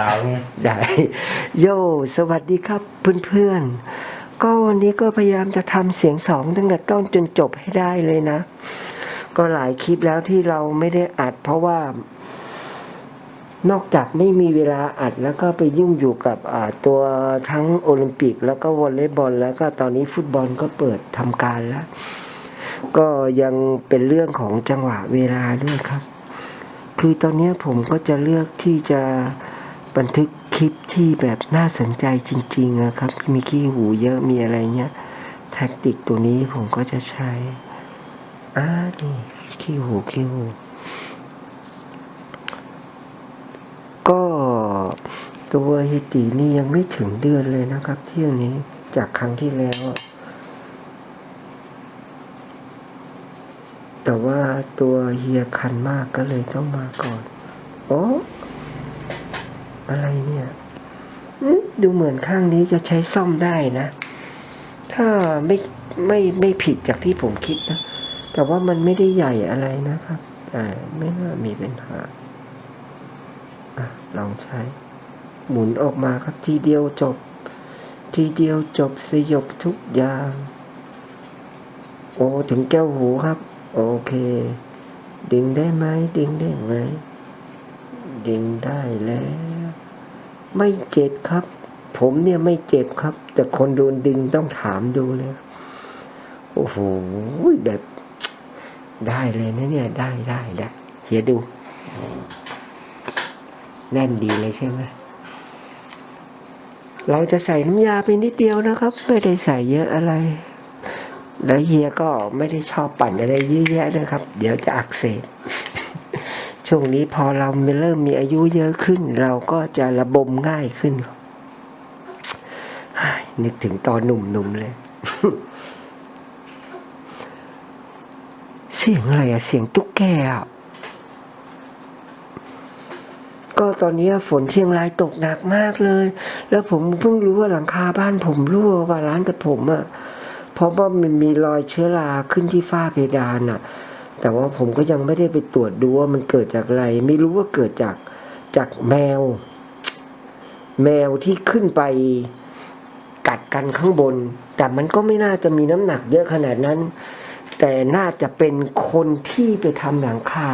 ดาวไงใช่โยสวัสดีครับเพื่อนๆ ก็วันนี้ก็พยายามจะทำเสียงสองตั้งแต่ต้นจนจบให้ได้เลยนะ ก็หลายคลิปแล้วที่เราไม่ได้อัดเพราะว่า นอกจากไม่มีเวลาอัดแล้วก็ไปยุ่งอยู่กับตัวทั้งโอลิมปิก แล้วก็วอลเลย์บอล แล้วก็ตอนนี้ฟุตบอลก็เปิดทำการแล้ว ก็ยังเป็นเรื่องของจังหวะเวลาด้วยครับ คือตอนนี้ผมก็จะเลือกที่จะ บันทึกคลิปที่แบบน่าสนใจจริงๆอะครับ มีขี้หูเยอะมีอะไรเงี้ยแท็กติกตัวนี้ผมก็จะใช้อ่านี่ขี้หูขี้หูก็ตัวเฮตินี่ยังไม่ถึงเดือนเลยนะครับ เที่ยงนี้จากครั้งที่แล้ว แต่ว่าตัวเฮียคันมากก็เลยต้องมาก่อน โอ้ อะไรเนี่ยดูเหมือนข้างนี้จะใช้ซ่อมได้นะ ถ้าไม่ไม่ไม่ผิดจากที่ผมคิดนะ แต่ว่ามันไม่ได้ใหญ่อะไรนะครับแต่ไม่น่ามีปัญหาอะลองใช้ หมุนออกมาครับทีเดียวจบ ทีเดียวจบสยบทุกอย่าง โอ้ถึงแก้วหูครับ โอเค ดึงได้ไหมดึงได้ไหมดึงได้แล้ว ไม่เจ็บครับ ผมเนี่ยไม่เจ็บครับ แต่คนโดนดึงต้องถามดูเลยโอ้โหแบบได้เลยนะเนี่ย ได้ได้ได้เฮียดู แน่นดีเลยใช่ไหมเราจะใส่น้ำยาไปนิดเดียวนะครับ ไม่ได้ใส่เยอะอะไร แล้วเฮียก็ไม่ได้ชอบปั่นอะไรเยอะแยะนะครับ เดี๋ยวจะอักเสบ ช่วงนี้พอเราเริ่มมีอายุเยอะขึ้น เราก็จะระบมง่ายขึ้นเนึกถึงตอนหนุ่มๆเลย เสียงอะไรอะเสียงตุ๊กแกอะก็ตอนนี้ฝนเชียงรายตกหนักมากเลย แล้วผมเพิ่งรู้ว่าหลังคาบ้านผมรั่วว่าร้านกับผมอะ่ะเพราะว่ามันมีรอยเชื้อราขึ้นที่ฝ้าเพดานอะ่ะ แต่ว่าผมก็ยังไม่ได้ไปตรวจดูว่ามันเกิดจากอะไร ไม่รู้ว่าเกิดจากจากแมว แมวที่ขึ้นไปกัดกันข้างบน แต่มันก็ไม่น่าจะมีน้ำหนักเยอะขนาดนั้น แต่น่าจะเป็นคนที่ไปทำหลังคา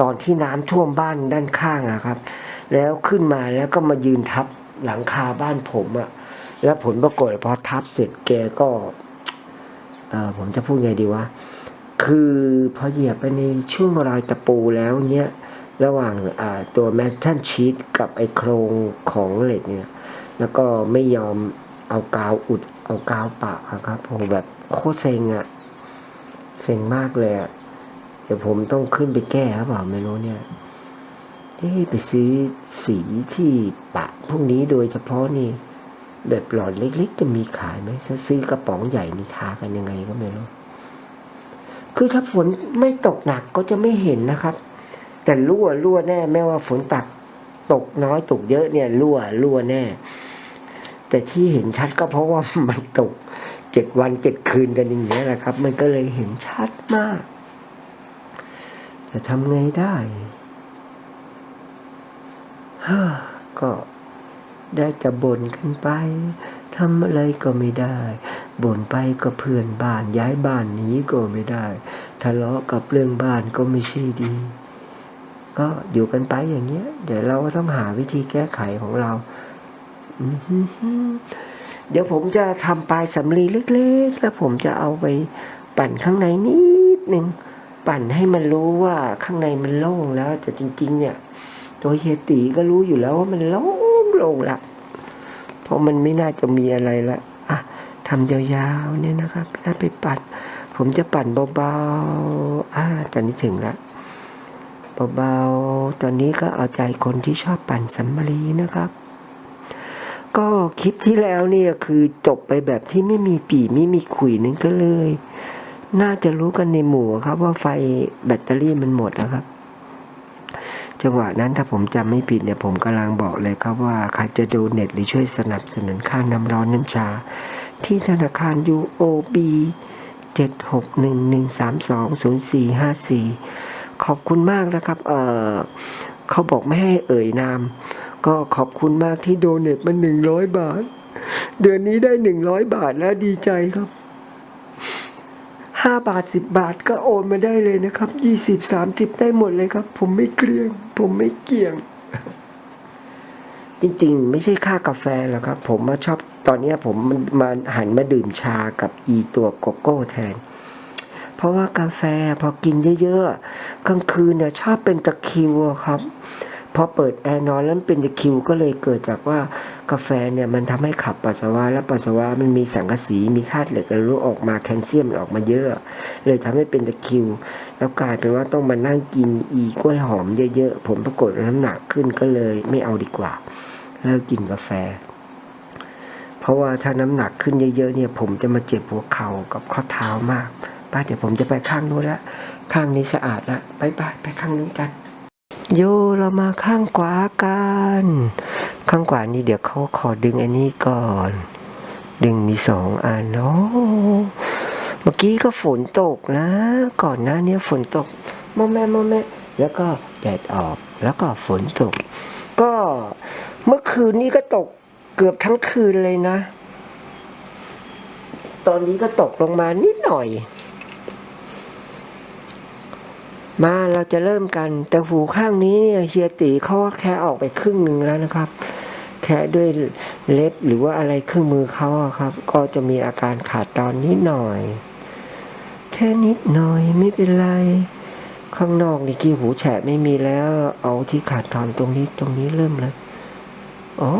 ตอนที่น้ำท่วมบ้านด้านข้างอะครับ แล้วขึ้นมาแล้วก็มายืนทับหลังคาบ้านผมอะแล้วผลปรากฏพอทับเสร็จแกก็เออผมจะพูดไงดีวะ คือพอเหยียบไปในช่วงรอยตะปูแล้วเนี้ยระหว่างตัวแมททันชีตกับไอโครงของเหล็กเนี่ย แล้วก็ไม่ยอมเอากาวอุดเอากาวปะอะครับผมแบบโคตรเซ็งอะเซ็งมากเลยอะเดี๋ยวผมต้องขึ้นไปแก้หรือเปล่าไม่รู้เนี่ยเอ๊ไปซื้อสีที่ปะพวกนี้โดยเฉพาะนี่ แบบหลอดเล็กๆ จะมีขายไหมถ้าซื้อกระป๋องใหญ่นี่ทากันยังไงก็ไม่รู้ คือถ้าฝนไม่ตกหนักก็จะไม่เห็นนะครับ แต่รั่วรั่วแน่แม้ว่าฝนตักตกน้อยตกเยอะเนี่ยรั่วรั่วแน่ แต่ที่เห็นชัดก็เพราะว่ามันตกเจ็ดวันเจ็ดคืนกันอย่างนี้ยแหละครับ มันก็เลยเห็นชัดมากจะทำไงได้ฮ่าก็ได้แต่บ่นกันไปทำอะไรก็ไม่ได้ บ่นไปก็เพื่อนบ้านย้ายบ้านหนีก็ไม่ได้ ทะเลาะกับเรื่องบ้านก็ไม่ใช่ดี ก็อยู่กันไปอย่างเงี้ย เดี๋ยวเราก็ต้องหาวิธีแก้ไขของเราเดี๋ยวผมจะทำปลายสำลีเล็ก ๆ แล้วผมจะเอาไปปั่นข้างในนิดหนึ่งปั่นให้มันรู้ว่าข้างในมันโล่งแล้ว แต่จริง ๆ เนี่ย ตัวเฮียตีก็รู้อยู่แล้วว่ามันโล่งโล่งละเพราะมันไม่น่าจะมีอะไรละ ทำยาวๆเนี่ยนะครับแล้วไปปั่น ผมจะปั่นเบาๆอ่าตอนนี้ถึงละเบาๆ ตอนนี้ก็เอาใจคนที่ชอบปั่นสำลีนะครับ ก็คลิปที่แล้วเนี่ยคือจบไปแบบที่ไม่มีปีไม่มีขุยนึงก็เลย น่าจะรู้กันในหมู่ครับว่าไฟแบตเตอรี่มันหมดนะครับ จังหวะนั้นถ้าผมจำไม่ผิดเนี่ยผมกำลังบอกเลยครับว่าใครจะดูเน็ตหรือช่วยสนับสนุนค่าน้ำร้อนน้ำชา ที่ธนาคาร UOB 7611320454 ขอบคุณมากนะครับ เออเขาบอกไม่ให้เอ่ยนาม ก็ขอบคุณมากที่โดเนทมาหนึ่งร้อยบาท เดือนนี้ได้หนึ่งร้อยบาทแล้วดีใจครับห้าบาทสิบบาทก็โอนมาได้เลยนะครับยี่สิบสามสิบได้หมดเลยครับ ผมไม่เกลียง ผมไม่เกี่ยง จริงๆ ไม่ใช่ค่ากาแฟหรอกครับ ผมมาชอบ ตอนนี้ผมมาหันมาดื่มชากับอีตัวโกโก้แทน เพราะว่ากาแฟพอกินเยอะๆกลางคืนเนี่ยชอบเป็นตะคิวครับพอเปิดแอร์นอนแล้วเป็นตะคิวก็เลยเกิดจากว่ากาแฟเนี่ยมันทำให้ขับปัสสาวะและปัสสาวะมันมีสังกะสีมีธาตุเหล็กอะไรรู้ออกมาแคลเซียมออกมาเยอะ เลยทำให้เป็นตะคิว แล้วกลายเป็นว่าต้องมานั่งกินอีกล้วยหอมเยอะๆผมปรากฏน้ำหนักขึ้นก็เลยไม่เอาดีกว่า เลิกกินกาแฟ เพราะว่าถ้าน้ำหนักขึ้นเยอะๆเนี่ย ผมจะมาเจ็บหัวเข่ากับข้อเท้ามากป้าเดี๋ยวผมจะไปข้างนู้นละ ข้างนี้สะอาดละไปไปไปข้างนู้นกัน โยเรามาข้างขวากัน ข้างขวานี่เดี๋ยวเขาขอดึงอันนี้ก่อน ดึงมีสองอันเนาะเมื่อกี้ก็ฝนตกนะ ก่อนหน้าเนี้ยฝนตกโมแม่โมแม่แล้วก็แดดออกแล้วก็ฝนตก ก็เมื่อคืนนี้ก็ตก เกือบทั้งคืนเลยนะ ตอนนี้ก็ตกลงมานิดหน่อย มาเราจะเริ่มกัน แต่หูข้างนี้เนี่ยเฮียตีเขาแค่ออกไปครึ่งหนึ่งแล้วนะครับ แค่ด้วยเล็บหรือว่าอะไรเครื่องมือเขาครับ ก็จะมีอาการขาดตอนนิดหน่อย แค่นิดหน่อยไม่เป็นไรข้างนอกนี่กี้หูแฉะไม่มีแล้ว เอาที่ขาดตอนตรงนี้ตรงนี้เริ่มแล้วอ๋อ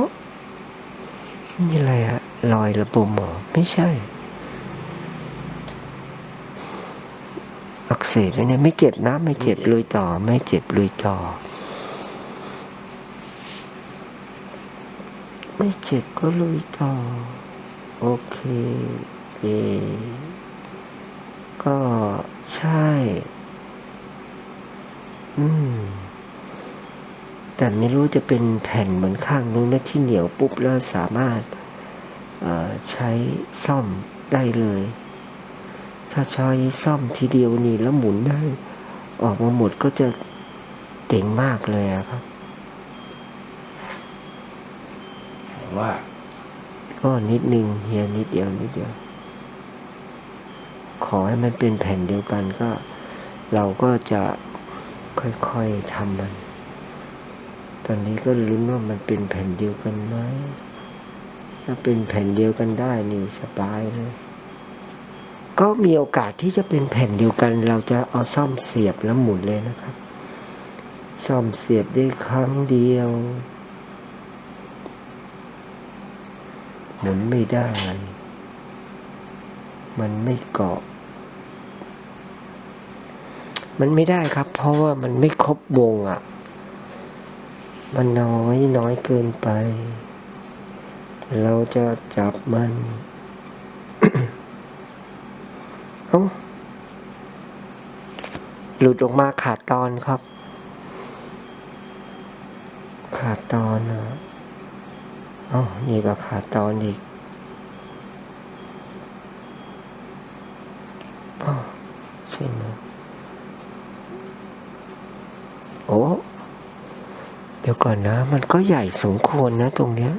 นี่อะไรอะรอยระบมเหรอไม่ใช่ อักเสบไหมเนี่ยไม่เจ็บนะไม่เจ็บลุยต่อ ไม่เจ็บลุยต่อ ไม่เจ็บก็ลุยต่อ โอเคเอก็ใช่ อืม แต่ไม่รู้จะเป็นแผ่นเหมือนข้างนู้นไหมที่เหนียวปุ๊บแล้วสามารถเอ่อใช้ซ่อมได้เลย ถ้าใช้ซ่อมทีเดียวนี่แล้วหมุนได้ ออกมาหมดก็จะเก่งมากเลยอะครับผมว่าก็นิดนึงเฮียนิดเดียวนิดเดียว ขอให้มันเป็นแผ่นเดียวกันก็ เราก็จะค่อยๆทำมัน ตอนนี้ก็ลุ้นว่ามันเป็นแผ่นเดียวกันไหม ถ้าเป็นแผ่นเดียวกันได้นี่สบายเลย ก็มีโอกาสที่จะเป็นแผ่นเดียวกัน เราจะเอาซ่อมเสียบแล้วหมุนเลยนะครับ ซ่อมเสียบได้ครั้งเดียว หมุนไม่ได้ มันไม่เกาะมันไม่ได้ครับ เพราะว่ามันไม่ครบวงอะ มันน้อยน้อยเกินไป แต่เราจะจับมัน เอ้าหลุดออกมาขาดตอนครับ ขาดตอนอะเอ้านี่ก็ขาดตอนอีกอ้าวใช่ไหมโอ้ เดี๋ยวก่อนนะ มันก็ใหญ่สมควรนะตรงเนี้ย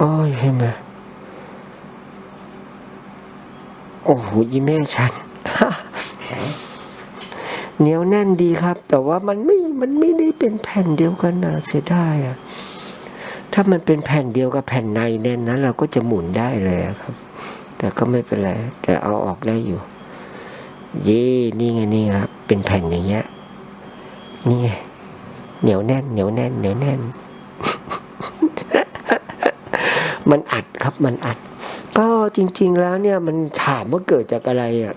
อ้อยใช่ไหมโอ้โหยี่แม่ฉันเหนียวแน่นดีครับ แต่ว่ามันไม่ มันไม่ได้เป็นแผ่นเดียวกันนะเสียดายอะถ้ามันเป็นแผ่นเดียวกับแผ่นในแน่นนะเราก็จะหมุนได้เลยครับ แต่ก็ไม่เป็นไร แต่เอาออกได้อยู่ เย่นี่ไงนี่ครับ เป็นแผ่นอย่างเงี้ย นี่ไง เหนียวแน่น เหนียวแน่น เหนียวแน่น มันอัดครับ มันอัด ก็จริง ๆ แล้วเนี่ย มันถามว่าเกิดจากอะไรอะ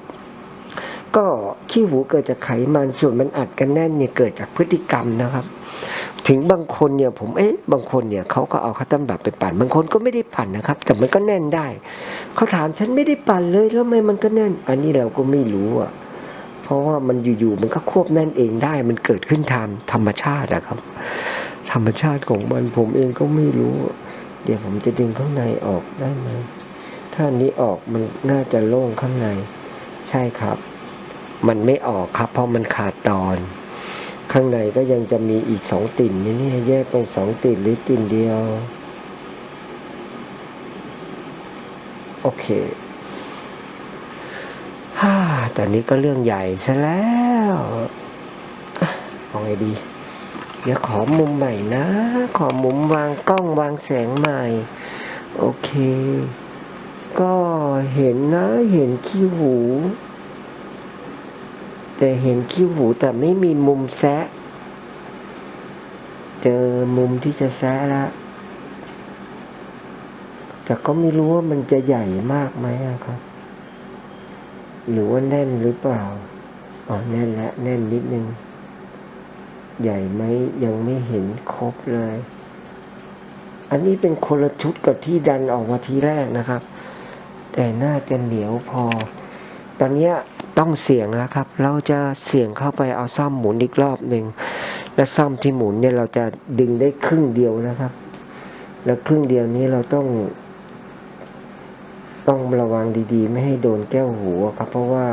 ก็ขี้หูเกิดจากไขมันส่วนมันอัดกันแน่นเนี่ยเกิดจากพฤติกรรมนะครับ ถึงบางคนเนี่ยผมเอ๊ะบางคนเนี่ยเขาก็เอาข้าวต้มแบบไปปั่น บางคนก็ไม่ได้ปั่นนะครับ แต่มันก็แน่นได้เขาถามฉันไม่ได้ปั่นเลยแล้วทำไมมันก็แน่น อันนี้เราก็ไม่รู้อะเพราะว่ามันอยู่ๆมันก็ควบแน่นเองได้ มันเกิดขึ้นตามธรรมชาติอะครับ ธรรมชาติของมันผมเองก็ไม่รู้ เดี๋ยวผมจะดึงข้างในออกได้ไหมถ้านี้ออกมันน่าจะโล่งข้างใน ใช่ครับ มันไม่ออกครับ เพราะมันขาดตอน ข้างในก็ยังจะมีอีกสองติ่นนี่นี่แยกไปสองติ่นหรือติ่นเดียว โอเคฮ่าตอนนี้ก็เรื่องใหญ่ซะแล้วเอาไงดี เดี๋ยวขอมุมใหม่นะ ขอมุมวางกล้องวางแสงใหม่ โอเค ก็เห็นนะ เห็นขี้หู แต่เห็นขี้หูแต่ไม่มีมุมแซะ เจอมุมที่จะแซะแล้วแต่ก็ไม่รู้ว่ามันจะใหญ่มากไหมครับ หรือว่าแน่นหรือเปล่าอ๋อแน่นแล้วแน่นนิดนึง ใหญ่ไหมยังไม่เห็นครบเลย อันนี้เป็นคนละชุดกับที่ดันออกมาทีแรกนะครับ แต่น่าจะเหนียวพอ ตอนนี้ต้องเสี่ยงแล้วครับ เราจะเสี่ยงเข้าไปเอาซ่อมหมุนอีกรอบหนึ่ง และซ่อมที่หมุนเนี่ยเราจะดึงได้ครึ่งเดียวนะครับ แล้วครึ่งเดียวนี้เราต้อง ต้องระวังดีๆ ไม่ให้โดนแก้วหูครับ เพราะว่า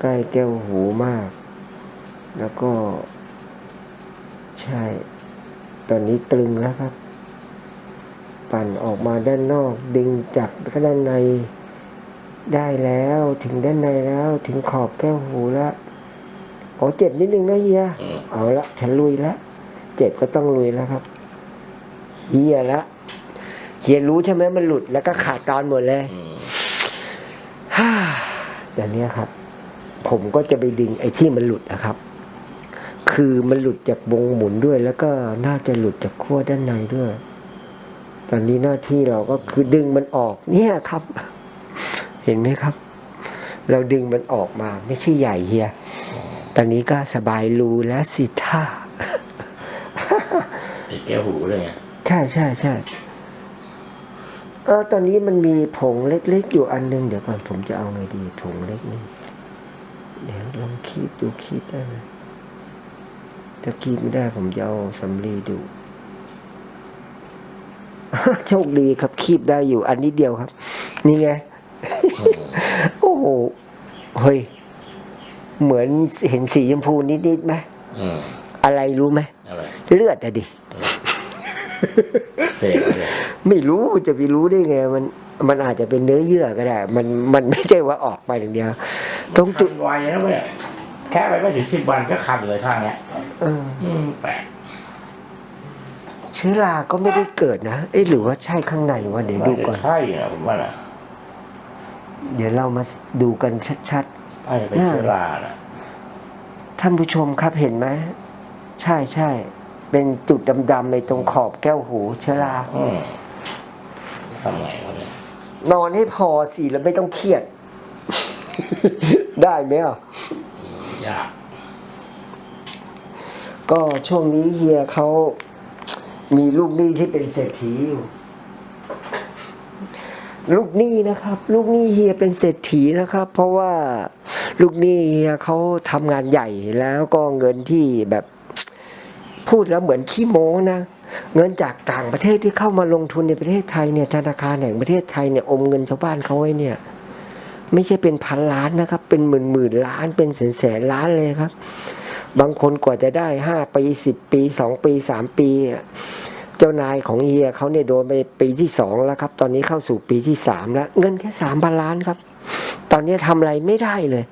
ใกล้แก้วหูมาก แล้วก็ ใช่ ตอนนี้ตรึงแล้วครับ ปั่นออกมาด้านนอก ดึงจากด้านใน ได้แล้วถึงด้านในแล้วถึงขอบแก้วหูแล้วโอ้เจ็บนิดนึงนะเฮียอืมเอาละฉันลุยแล้วเจ็บก็ต้องลุยแล้วครับเฮียละเฮียรู้ใช่ไหมมันหลุดแล้วก็ขาดตอนหมดเลยอืมฮ่าแต่เนี้ยครับ ผมก็จะไปดึงไอ้ที่มันหลุดนะครับ คือมันหลุดจากวงหมุนด้วย แล้วก็น่าจะหลุดจากขั้วด้านในด้วย ตอนนี้หน้าที่เราก็คือดึงมันออก เนี่ยครับ เห็นไหมครับ เราดึงมันออกมาไม่ใช่ใหญ่เฮีย ตอนนี้ก็สบายรูแล้วสิท่าติดแก้วหูเลยไงใช่ใช่ใช่เออตอนนี้มันมีผงเล็กๆ อยู่อันนึง เดี๋ยวก่อนผมจะเอาไงดีผงเล็กนี่เดี๋ยวลองคีบดูคีบได้ไหมถ้าคีบไม่ได้ผมจะเอาสำลีดูโชคดีครับคีบได้อยู่อันนี้เดียวครับ นี่ไงโอ้โห เฮ้ย เหมือนเห็นสีชมพูนิดๆไหมอืมอะไรรู้ไหมอะไรเลือดอะดิเสกเลยไม่รู้จะไปรู้ได้ไง มันมันอาจจะเป็นเนื้อเยื่อก็ได้ มันมันไม่ใช่ว่าออกไปอย่างเดียวตรงจุจุดดไวนะเว้ยแค่ไปไม่ถึงสิบวันก็คันเลยข้างเนี้ยเอออืมแปลกเชื้อราก็ไม่ได้เกิดนะ เอ๊ะหรือว่าใช่ข้างในวะเดี๋ยวดูก่อนใช่นะผมว่านะ เดี๋ยวเรามาดูกันชัดน่าจะเป็นเชื้อรานะๆท่านผู้ชมครับเห็นไหมใช่ใช่เป็นจุดดำๆในตรงขอบแก้วหูเชื้อราอืมทำไงวะเนี่ยนอนให้พอสิแล้วไม่ต้องเครียด ได้ไหมอะยาก ก็ช่วงนี้เฮียเขามีลูกหนี้ที่เป็นเศรษฐีอยู่ ลูกหนี้นะครับ ลูกหนี้เฮียเป็นเศรษฐีนะครับ เพราะว่าลูกหนี้เฮียเขาทำงานใหญ่แล้วก็เงินที่แบบพูดแล้วเหมือนขี้โม้นะเงินจากต่างประเทศที่เข้ามาลงทุนในประเทศไทยเนี่ยธนาคารแห่งประเทศไทยเนี่ยอมเงินชาวบ้านเขาไว้เนี่ย ไม่ใช่เป็นพันล้านนะครับ เป็นหมื่นหมื่นล้านเป็นแสนแสนล้านเลยครับ บางคนกว่าจะได้ห้าปีสิบปีสองปีสามปีอะ เจ้านายของเฮียเขาเนี่ยโดนไปปีที่สองแล้วครับ ตอนนี้เข้าสู่ปีที่สามแล้ว เงินแค่สามพันล้านครับ ตอนนี้ทำอะไรไม่ได้เลย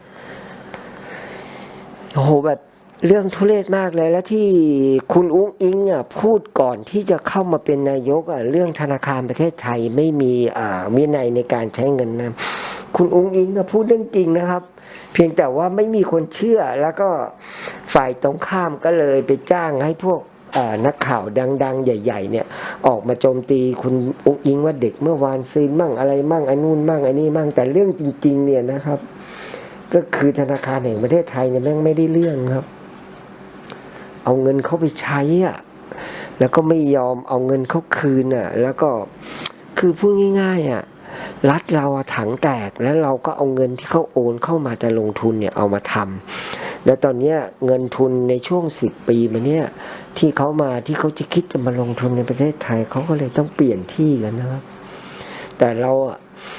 โอ้โหแบบเรื่องทุเรศมากเลยแล้วที่คุณอุ้งอิงอะพูดก่อนที่จะเข้ามาเป็นนายกอะเรื่องธนาคารประเทศไทยไม่มีอ่าวินัยในการใช้เงินนะคุณอุ้งอิงอะพูดเรื่องจริงนะครับ เพียงแต่ว่าไม่มีคนเชื่อแล้วก็ฝ่ายตรงข้ามก็เลยไปจ้างให้พวก นักข่าวดัง ๆ ใหญ่ ๆ เนี่ย ออกมาโจมตีคุณอุ้งอิงว่าเด็กเมื่อวานซื้อมั่งอะไรมั่งไอ้นู่นมั่งไอ้นี่มั่งแต่เรื่องจริง ๆ เนี่ยนะครับ ก็คือธนาคารแห่งประเทศไทยเนี่ยแม่งไม่ได้เรื่องครับ เอาเงินเขาไปใช้อะแล้วก็ไม่ยอมเอาเงินเขาคืนอะ แล้วก็คือพูดง่าย ๆอะรัฐเราอะถังแตกแล้วเราก็เอาเงินที่เขาโอนเข้ามาจะลงทุนเนี่ยเอามาทำแล้วตอนเนี้ยเงินทุนในช่วงสิบปีมาเนี่ย ที่เขามาที่เขาจะคิดจะมาลงทุนในประเทศไทยเขาก็เลยต้องเปลี่ยนที่กันนะครับ แต่เราอะ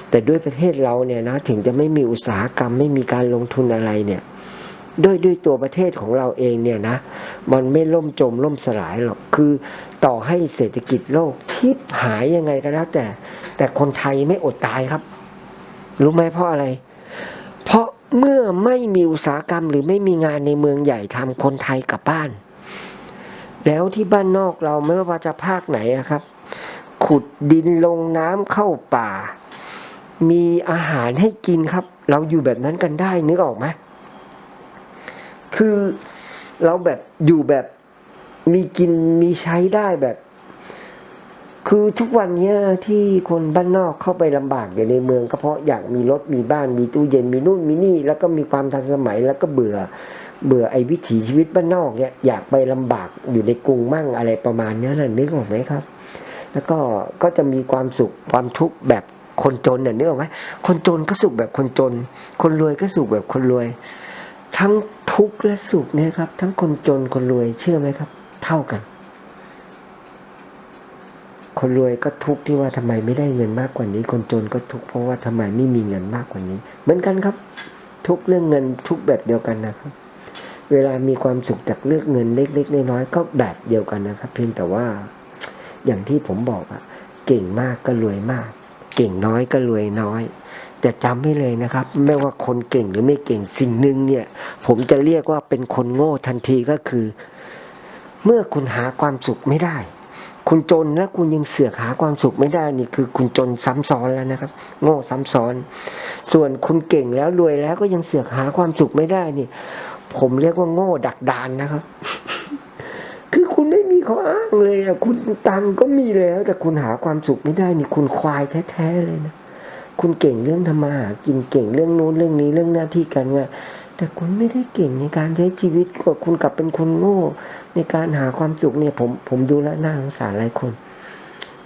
แต่ด้วยประเทศเราเนี่ยนะถึงจะไม่มีอุตสาหกรรมไม่มีการลงทุนอะไรเนี่ยด้วยด้วยตัวประเทศของเราเองเนี่ยนะ มันไม่ล่มจมล่มสลายหรอกคือต่อให้เศรษฐกิจโลกทิพหายยังไงก็แล้วแต่ แต่คนไทยไม่อดตายครับ รู้ไหมเพราะอะไร เพราะเมื่อไม่มีอุตสาหกรรมหรือไม่มีงานในเมืองใหญ่ทำคนไทยกลับบ้าน แล้วที่บ้านนอกเราไม่ว่าจะภาคไหนครับ ขุดดินลงน้ำเข้าป่า มีอาหารให้กินครับ เราอยู่แบบนั้นกันได้นึกออกไหมคือเราแบบอยู่แบบมีกินมีใช้ได้แบบ คือทุกวันนี้ที่คนบ้านนอกเข้าไปลำบากอยู่ในเมืองก็เพราะอยากมีรถมีบ้านมีตู้เย็นมีนู่นมีนี่ แล้วก็มีความทันสมัยแล้วก็เบื่อ เบื่อไอ้วิถีชีวิตบ้านนอกเนี่ยอยากไปลำบากอยู่ในกรุงมั่งอะไรประมาณนี้ยนะนึกออกไหมครับ แล้วก็ก็จะมีความสุขความทุกข์แบบคนจนเนี่ยนึกออกไหมคนจนก็สุขแบบคนจน คนรวยก็สุขแบบคนรวย ทั้งทุกข์และสุขเนี่ยครับ ทั้งคนจนคนรวยเชื่อไหมครับ เท่ากัน คนรวยก็ทุกข์ที่ว่าทำไมไม่ได้เงินมากกว่านี้ คนจนก็ทุกข์เพราะว่าทำไมไม่มีเงินมากกว่านี้ เหมือนกันครับ ทุกเรื่องเงินทุกแบบเดียวกันนะครับ เวลามีความสุขจากเลือกเงินเล็ก ๆ น้อยๆก็แบบเดียวกันนะครับ เพียงแต่ว่าอย่างที่ผมบอกอะเก่งมากก็รวยมาก เก่งน้อยก็รวยน้อยแต่จำไว้เลยนะครับ ไม่ว่าคนเก่งหรือไม่เก่งสิ่งหนึ่งเนี่ย ผมจะเรียกว่าเป็นคนโง่ทันทีก็คือ เมื่อคุณหาความสุขไม่ได้ คุณจนแล้วคุณยังเสือกหาความสุขไม่ได้นี่คือคุณจนซ้ำซ้อนแล้วนะครับ โง่ซ้ำซ้อน ส่วนคุณเก่งแล้วรวยแล้วก็ยังเสือกหาความสุขไม่ได้นี่ ผมเรียกว่าโง่ดักดานนะครับ คือคุณไม่มีข้ออ้างเลยอะคุณตังก็มีแล้ว แต่คุณหาความสุขไม่ได้นี่คุณควายแท้ๆเลยนะคุณเก่งเรื่องทำมาหากินเก่งเรื่องนู้นเรื่องนี้เรื่องหน้าที่การงานแต่คุณไม่ได้เก่งในการใช้ชีวิตกว่าคุณกลับเป็นคนโง่ ในการหาความสุขเนี่ยผมผมดูแล้วน่าสงสารหลายคน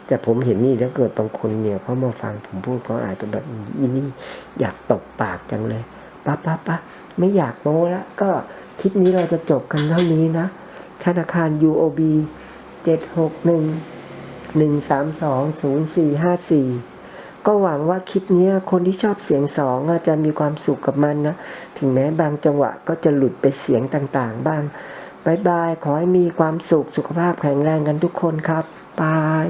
แต่ผมเห็นนี่แล้วเกิดบางคนเนี่ยเขามาฟังผมพูดเขาอาจจะแบบอีนี่อยากตบปากจังเลย ปะปะปะไม่อยากโม้ละก็คลิปนี้เราจะจบกันเท่านี้นะ ธนาคาร UOB เจ็ดหกหนึ่งหนึ่งสามสองศูนย์สี่ห้าสี่ก็หวังว่าคลิปนี้คนที่ชอบเสียงสองจจะมีความสุขกับมันนะ ถึงแม้บางจังหวะก็จะหลุดไปเสียงต่างๆ บ้างบายบาย ขอให้มีความสุขสุขภาพแข็งแรงกันทุกคนครับ บาย